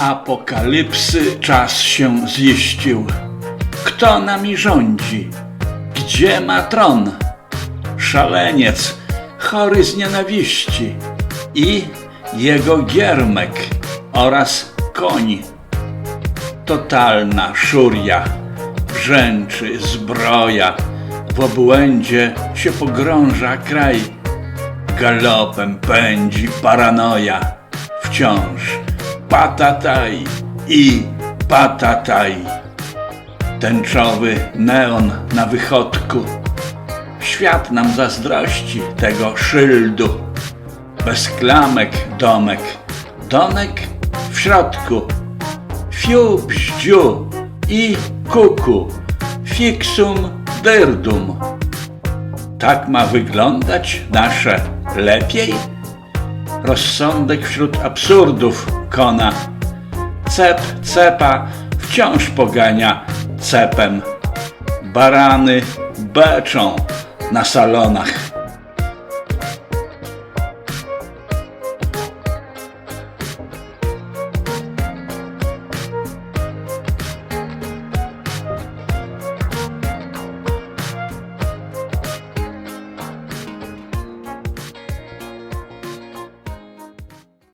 Apokalipsy czas się ziścił. Kto nami rządzi? Gdzie ma tron? Szaleniec, chory z nienawiści i jego giermek oraz koń. Totalna szuria, brzęczy zbroja, w obłędzie się pogrąża kraj. Galopem pędzi paranoja, wciąż patataj i patataj. Tęczowy neon na wychodku. Świat nam zazdrości tego szyldu. Bez klamek domek, donek w środku. Fiu bździu i kuku, fixum dyrdum. Tak ma wyglądać nasze lepiej? Rozsądek wśród absurdów kona. Cep cepa wciąż pogania cepem. Barany beczą na salonach.